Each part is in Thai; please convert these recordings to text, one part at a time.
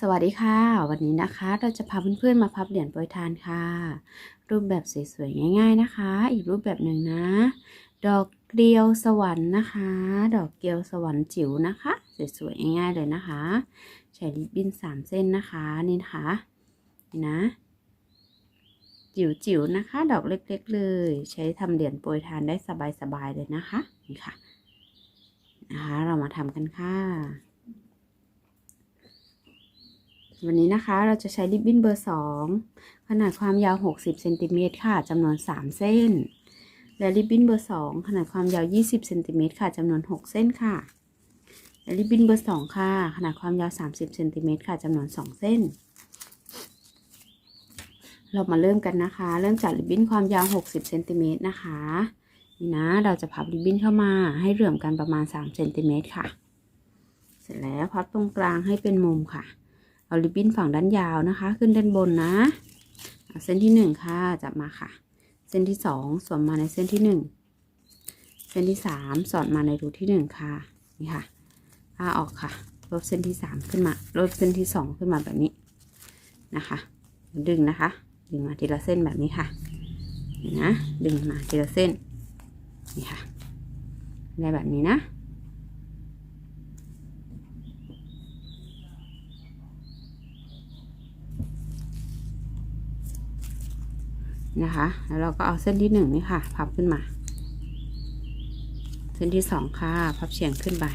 สวัสดีค่ะ วันนี้นะคะเราจะพาเพื่อนๆมาพับเหรียญโปรยทานค่ะ รูปแบบสวยๆง่าย ๆนะคะ อีกรูปแบบหนึ่งนะ ดอกเกลียวสวรรค์นะคะ ดอกเกลียวสวรรค์จิ๋วนะคะสวยๆง่ายๆเลยนะคะ ใช้ริบบิ้นสามเส้นนะคะนี่นะคะนี่นะ จิ๋วๆนะคะ ดอกเล็ก ๆ เลย ใช้ทำเหรียญโปรยทานได้สบายๆเลยนะคะนี่ค่ะนะคะเรามาทำกันค่ะ วันนี้นะคะเราจะใช้ริบบิ้นเบอร์ 2 ขนาดความยาว 60เซนติเมตรค่ะจำนวน 3 เส้น และริบบิ้นเบอร์ 2 ขนาดความยาว 20เซนติเมตรค่ะจำนวน 6 เส้นค่ะ และริบบิ้นเบอร์ 2 ค่ะ ขนาดความยาว 30เซนติเมตรค่ะจำนวน 2 เส้น เรามาเริ่มกันนะคะ เริ่มจากริบบิ้นความยาว 60เซนติเมตรนะคะนี่นะเราจะพับริบบิ้นเข้ามาให้เหลื่อมกันประมาณ3เซนติเมตรค่ะ เสร็จแล้วพับตรงกลางให้เป็นมุมค่ะ เอาริบบิ้นฝั่งด้านยาวนะคะ ขึ้นด้านบนนะเส้นที่หนึ่งค่ะจับมาค่ะ เส้นที่สองสวมมาในเส้นที่หนึ่งเส้นที่สามสอดมาในรูที่หนึ่งค่ะนี่ค่ะผ้าออกค่ะลดเส้นที่สามขึ้นมาลดเส้นที่สองขึ้นมาแบบนี้นะคะ ดึงนะคะ ดึงมาทีละเส้นแบบนี้ค่ะนี่นะดึงมาทีละเส้นนี่ค่ะได้แบบนี้นะ นะคะ แล้วเราก็เอาเส้นที่หนึ่งนี่ค่ะ พับขึ้นมา เส้นที่สองค่ะ พับเฉียงขึ้นไป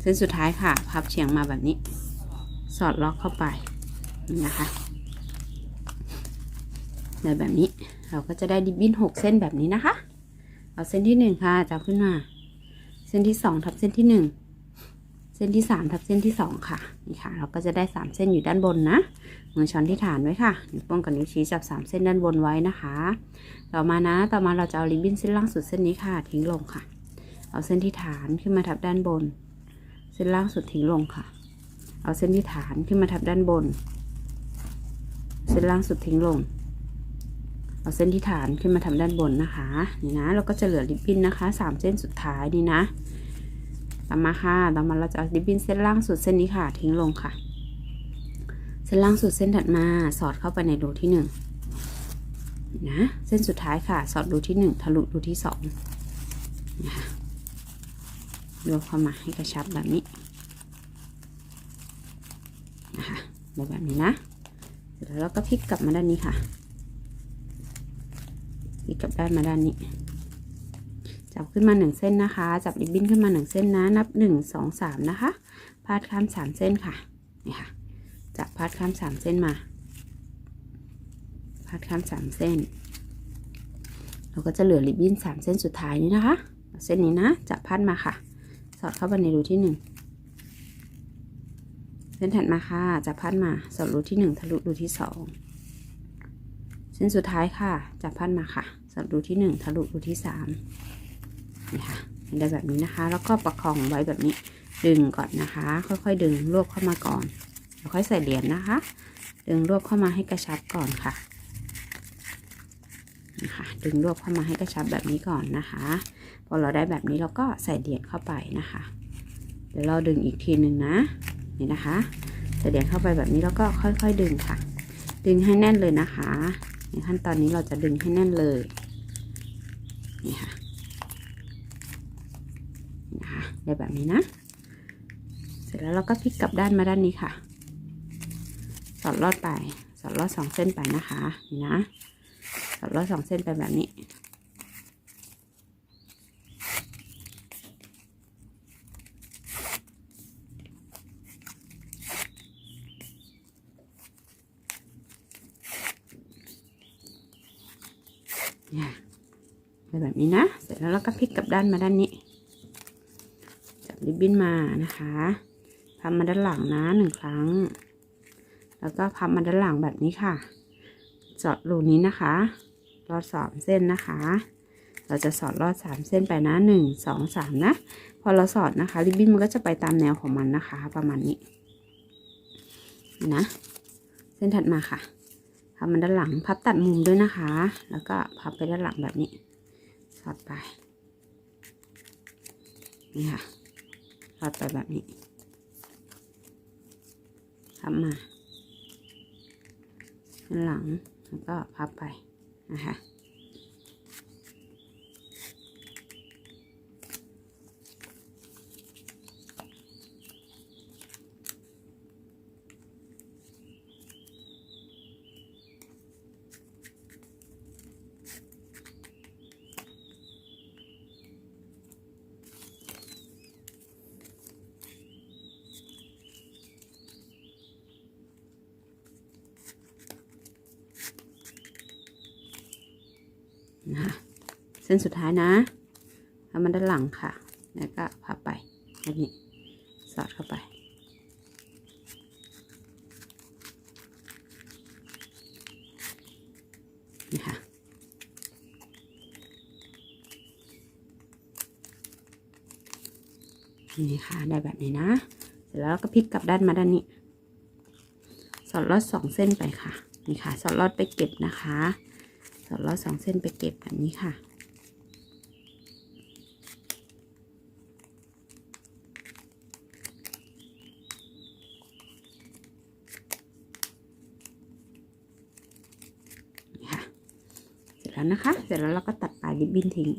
เส้นสุดท้ายค่ะ พับเฉียงมาแบบนี้ สอดล็อกเข้าไปนะคะแบบนี้ เราก็จะได้ดิบบิ้นหกเส้นแบบนี้นะคะ เอาเส้นที่หนึ่งค่ะจับขึ้นมา เส้นที่สองทับเส้นที่หนึ่ง เส้นที่สามทับเส้นที่สองค่ะนี่ค่ะ เราก็จะได้สามเส้นอยู่ด้านบนนะมือช้อนที่ฐานไว้ค่ะนิ้วโป้งกับนิ้วชี้จับสามเส้นด้านบนไว้นะคะ ต่อมานะต่อมาเราจะเอาริบบิ้นเส้นล่างสุดเส้นนี้ค่ะ ทิ้งลงค่ะ เอาเส้นที่ฐานขึ้นมาทับด้านบน เส้นล่างสุดทิ้งลงค่ะ เอาเส้นที่ฐานขึ้นมาทับด้านบน เส้นล่างสุดทิ้งลง เอาเส้นที่ฐานขึ้นมาทำด้านบนนะคะนี่นะเราก็จะเหลือริบบิ้นนะคะสามเส้นสุดท้ายนี่นะ ต่อมาค่ะต่อมาเราจะเอาริบบิ้นเส้นล่างสุดเส้นนี้ค่ะ ทิ้งลงค่ะ เส้นล่างสุดเส้นถัดมาสอดเข้าไปในรูที่หนึ่งนะเส้นสุดท้ายค่ะ สอดรูที่หนึ่งทะลุรูที่สองนะคะยกเข้ามาให้กระชับแบบนี้นะคะแบบนี้นะแล้วเราก็พลิกกลับมาด้านนี้ค่ะพลิกกลับด้านมาด้านนี้ จับขึ้นมาหนึ่งเส้นนะคะ จับริบบิ้นขึ้นมาหนึ่งเส้นนะ นับหนึ่งสองสามนะคะ พาดข้ามสามเส้นค่ะ นี่ค่ะ จับพาดข้ามสามเส้นมา พาดข้ามสามเส้น เราก็จะเหลือริบบิ้นสามเส้นสุดท้ายนี้นะคะ เส้นนี้นะ จับพาดมาค่ะ สอดเข้าไปในรูที่หนึ่งเส้นถัดมาค่ะจับพาดมาสอดรูที่หนึ่งทะลุรูที่สองเส้นสุดท้ายค่ะจับพาดมาค่ะสอดรูที่หนึ่งทะลุรูที่สาม นี่ค่ะได้แบบนี้นะคะ แล้วก็ประคองไว้แบบนี้ดึงก่อนนะคะ ค่อยๆ ดึงรวบเข้ามาก่อนแล้วค่อยใส่เหรียญนะคะ ดึงรวบเข้ามาให้กระชับก่อนค่ะนะคะดึงรวบเข้ามาให้กระชับแบบนี้ก่อนนะคะพอเราได้แบบนี้เราก็ใส่เหรียญเข้าไปนะคะ เดี๋ยวเราดึงอีกทีหนึ่งนะนี่นะคะใส่เหรียญเข้าไปแบบนี้แล้วก็ค่อยๆ ดึงค่ะ ดึงให้แน่นเลยนะคะ ในขั้นตอนนี้เราจะดึงให้แน่นเลยนี่ค่ะนะคะ ได้แบบนี้นะ เสร็จแล้วเราก็พลิกกลับด้านมาด้านนี้ค่ะ สอดลอดไป สอดลอดสองเส้นไปนะคะนี่นะ สอดลอดสองเส้นไปแบบนี้เนี่ยเป็นแบบนี้นะ เสร็จแล้วเราก็พลิกกลับด้านมาด้านนี้ บบิ้นมานะคะพับมาด้านหลังนะหนึ่งครั้ง แล้วก็พับมาด้านหลังแบบนี้ค่ะสอดรูนี้นะคะลอดสามเส้นนะคะ เราจะสอดลอดสามเส้นไปนะหนึ่งสองสามนะ พอเราสอดนะคะ ริบบิ้นมันก็จะไปตามแนวของมันนะคะ ประมาณนี้นะ เส้นถัดมาค่ะพับมันด้านหลังพับตัดมุมด้วยนะคะ แล้วก็พับไปด้านหลังแบบนี้ สอดไปนี่ค่ะ พับไปแบบนี้พับมาหลังแล้วก็พับไปนะคะ เส้นสุดท้ายนะทำมันด้านหลังค่ะ แล้วก็พับไปแบบนี้สอดเข้าไป นี่ค่ะนี่ค่ะ ได้แบบนี้นะ เสร็จแล้วเราก็พลิกกลับด้านมาด้านนี้ สอดลอดสองเส้นไปค่ะ นี่ค่ะ สอดลอดไปเก็บนะคะ สอดลอดสองเส้นไปเก็บแบบนี้ค่ะ นี่ค่ะ เสร็จ แล้วนะคะ เสร็จแล้วเราก็ตัดปลายริบบิ้นทิ้ง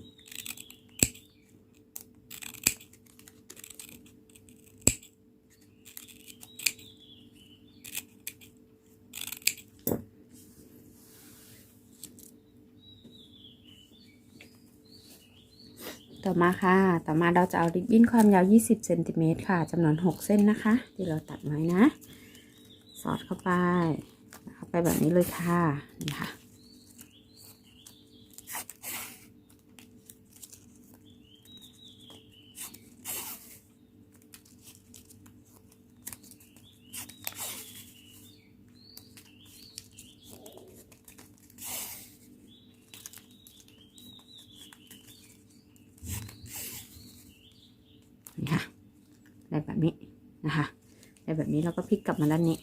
ต่อมาค่ะ ต่อมาเราจะเอาริบบิ้นความยาว 20เซนติเมตรค่ะจำนวน 6 เส้นนะคะ ที่เราตัดไว้นะ สอดเข้าไป เข้าไปแบบนี้เลยค่ะ นี่ค่ะ นี่ค่ะ ได้แบบนี้นะคะ ได้ แบบนี้เราก็พลิกกลับมาด้านนี้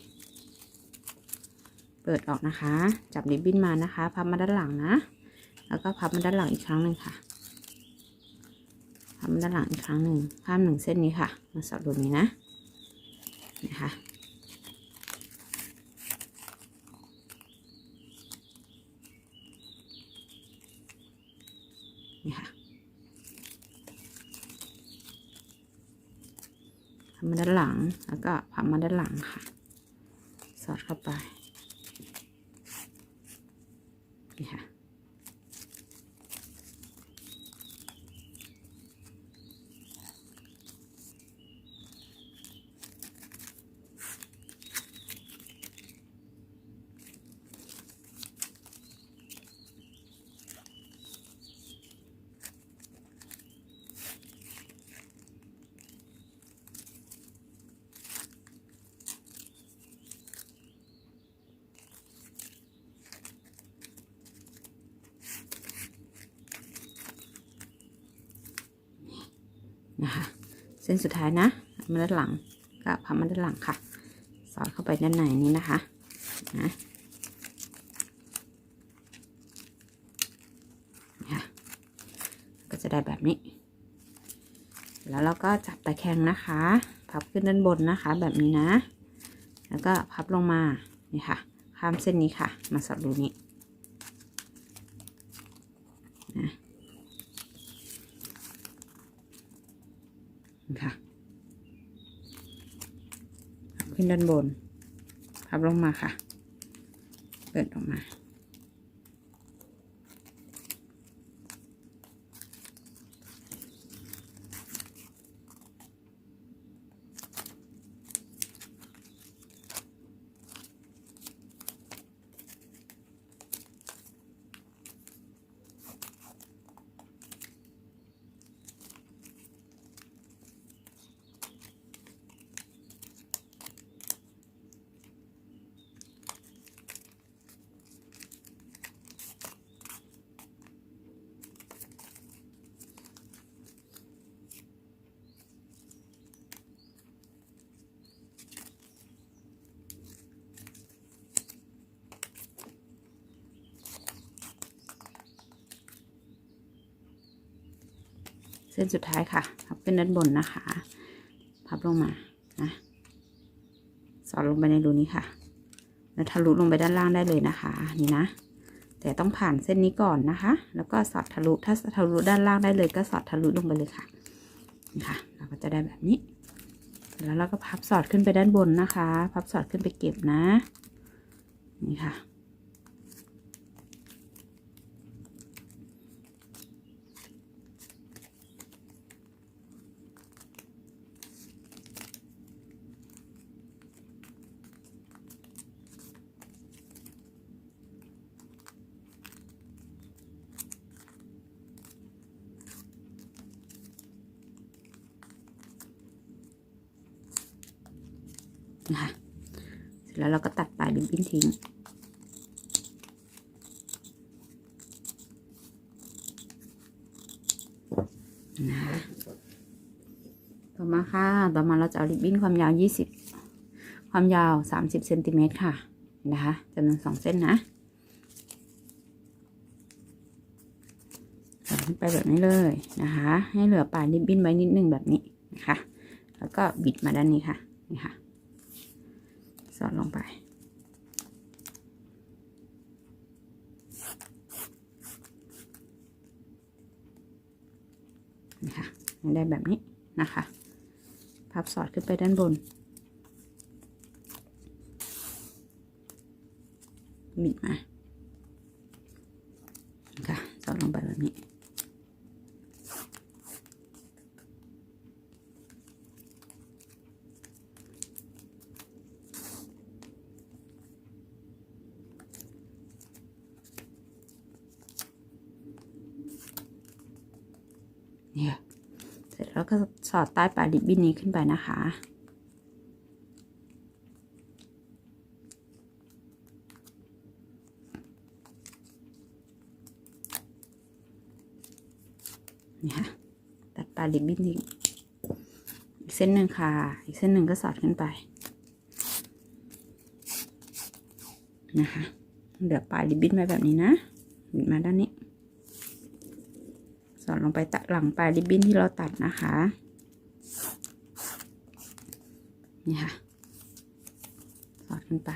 เปิดออกนะคะ จับริบบิ้นมานะคะ พับมาด้านหลังนะ แล้วก็พับมาด้านหลังอีกครั้งหนึ่งค่ะ พับมาด้านหลังอีกครั้งหนึ่งข้ามหนึ่งเส้นนี้ค่ะ มาสอดตรงนี้นะนะคะนี่ค่ะ พับ มาด้านหลังแล้วก็พับมาด้านหลังค่ะ สอดเข้าไป นี่ค่ะ นะคะ เส้นสุดท้ายนะมาด้านหลังก็พับมาด้านหลังค่ะ สอดเข้าไปด้านในนี้นะคะนะก็จะได้แบบนี้ แล้วเราก็จับตะแคงนะคะ พับขึ้นด้านบนนะคะ แบบนี้นะ แล้วก็พับลงมา นี่ค่ะ ข้ามเส้นนี้ค่ะ มาสอดรูนี้นะ ค่ะพับขึ้นด้านบน พับลงมาค่ะ เปิดออกมา เส้นสุดท้ายค่ะพับขึ้นด้านบนนะคะ พับลงมานะสอดลงไปในรูนี้ค่ะ แล้วทะลุลงไปด้านล่างได้เลยนะคะ นี่นะ แต่ต้องผ่านเส้นนี้ก่อนนะคะ แล้วก็สอดทะลุถ้าทะลุด้านล่างได้เลย ก็สอดทะลุลงไปเลยค่ะนี่ค่ะ เราก็จะได้แบบนี้ แล้วเราก็พับสอดขึ้นไปด้านบนนะคะ พับสอดขึ้นไปเก็บนะ นี่ค่ะ นะคะเสร็จแล้วเราก็ตัดปลายริบบิ้นทิ้งนะต่อมาค่ะ ต่อมาเราจะเอาริบบิ้นความยาว 20 ความยาว 30เซนติเมตรค่ะ นะคะจำนวนสองเส้นนะใส่ขึ้นไปแบบนี้เลยนะคะ ให้เหลือปลายริบบิ้นไว้นิดนึงแบบนี้นะคะ แล้วก็บิดมาด้านนี้ค่ะ นี่ค่ะ อดลงไป นี่ค่ะได้แบบนี้นะคะ พับสอดขึ้นไปด้านบน บิดมาค่ะสอดลงไปแบบนี้ เนี่ยเสร็จ แล้วก็สอดใต้ปลายริบบิ้นนี้ขึ้นไปนะคะ นี่ค่ะ ตัดปลายริบบิ้นทิ้งอีกเส้นหนึ่งค่ะ อีกเส้นหนึ่งก็สอดขึ้นไป นะคะ เหลือปลายริบบิ้นไว้แบบนี้นะบิดมาด้านนี้ สอดลงไปตะหลังปลายริบบิ้นที่เราตัดนะคะ นี่ค่ะ สอดขึ้นไป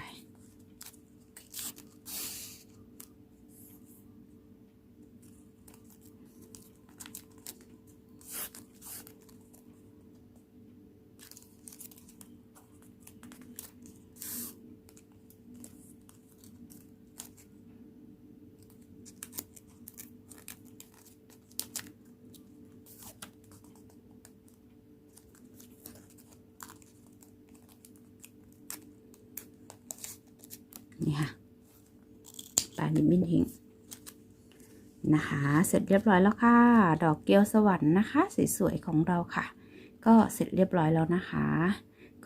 นี่ค่ะปลายริมินทิ้งนะคะ เสร็จเรียบร้อยแล้วค่ะ ดอกเกลียวสวรรค์นะคะสวยๆของเราค่ะ ก็เสร็จเรียบร้อยแล้วนะคะ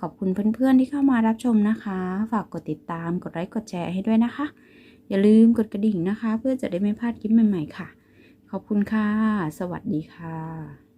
ขอบคุณเพื่อนๆที่เข้ามารับชมนะคะ ฝากกดติดตามกดไลค์กดแชร์ให้ด้วยนะคะ อย่าลืมกดกระดิ่งนะคะ เพื่อจะได้ไม่พลาดคลิปใหม่ๆค่ะ ขอบคุณค่ะ สวัสดีค่ะ